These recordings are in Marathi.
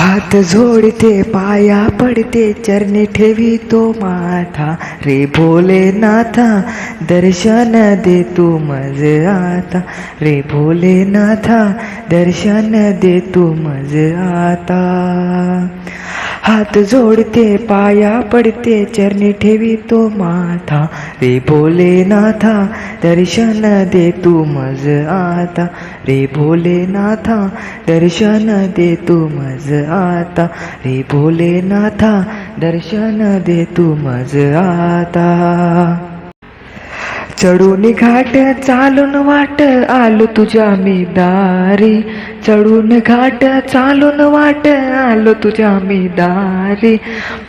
हात जोडते पाया पडते चरणी ठेवी तो माथा. रे भोले नाथा दर्शन दे तू मज आता. रे भोले नाथा दर्शन दे तू मज आता. हात जोडते पाया पडते चरणी ठेवी तो माथा. रे भोले नाथा दर्शन दे तू मज आता. रे भोले नाथा दर्शन दे तू मज आता. रे भोलेनाथा दर्शन दे तू मज आता. चढून घाट चालून वाट आलो तुझ्या मी दारी. चढून घाट चालून वाट आलो तुझ्या मी दारी.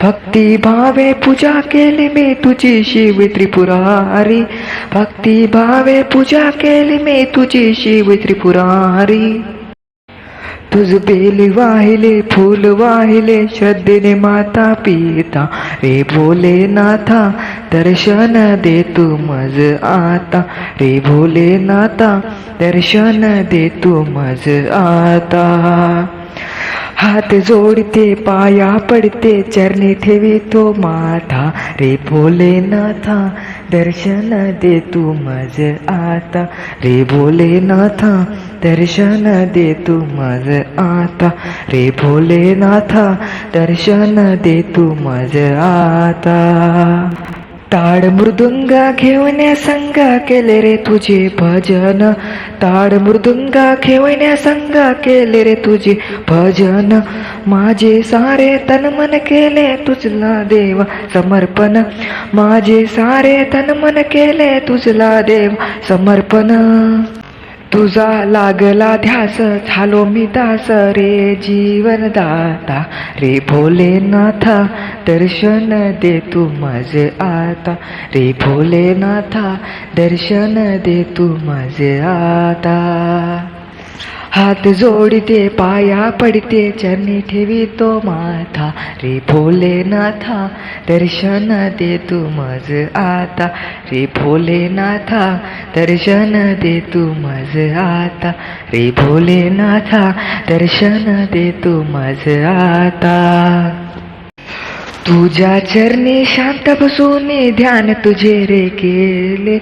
भक्ती भावे पूजा केली मी तुझी शिव त्रिपुरारी. भक्ती भावे पूजा केली मी तुझी शिव त्रिपुरारी. तुझ बेली वाहिले फूल वाहिले श्रद्धेने माता पिता. रे भोलेनाथा दर्शन दे तू मज आता. रे भोलेनाथा दर्शन दे तू मज आता. हात जोडते पाया पडते चरणी ठेवी तो माथा. रे भोलेनाथा दर्शन दे तू मज आता. रे भोलेनाथा दर्शन दे तू मज आता. रे भोलेनाथा दर्शन दे तू मज आता. ताड मृदुंग घेऊन संग केले रे तुझे भजन. ताड मृदुंग घेऊन संग केले रे तुझे भजन. माझे सारे तन मन केले तुझला देव समर्पण. माझे सारे तन मन केले तुझला देव समर्पण. तुझा लागला ध्यास झालो मी दास रे जीवनदाता. रे भोलेनाथा दर्शन दे तू मज आता. रे भोलेनाथा दर्शन दे तू मज आता. हात जोडते पाया पडते चरणी ठेवी तो माथा. रे भोलेनाथा दर्शन दे तू मज आता. रे भोलेनाथा दर्शन दे तू मज आता. रे भोलेनाथा दर्शन दे तू मज आता. तुझ्या चरणी शांत बसून ध्यान तुझे रे केले.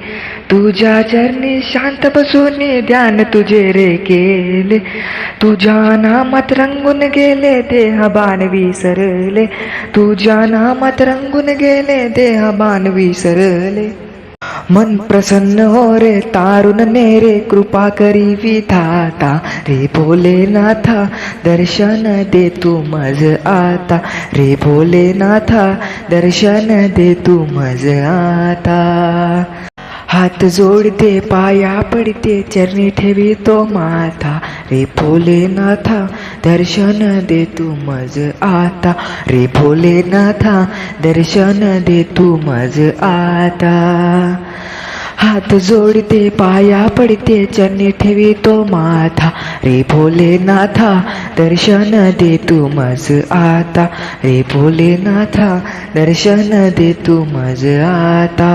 तुझ्या चरणी शांत बसून ध्यान तुझे रे केले. तुझ्या नामात रंगून गेले देह बाण विसरले. तुझ्या नामात रंगून गेले देह बाण विसरले. मन प्रसन्न हो रे तारुण ने रे कृपा करी विधाता. रे भोलेनाथा दर्शन दे तू मज आता. रे भोलेनाथा दर्शन दे तू मज आता. हात जोडते पाया पडते चरणी ठेवी तो माथा रे भोलेनाथा दर्शन दे तू मज आता. रे भोलेनाथा दर्शन दे तू मज आता. हात जोडते पाया पडते चरणी ठेवी तो माथा. रे भोलेनाथा दर्शन दे तू मज आता. रे भोलेनाथा दर्शन दे तू मज आता.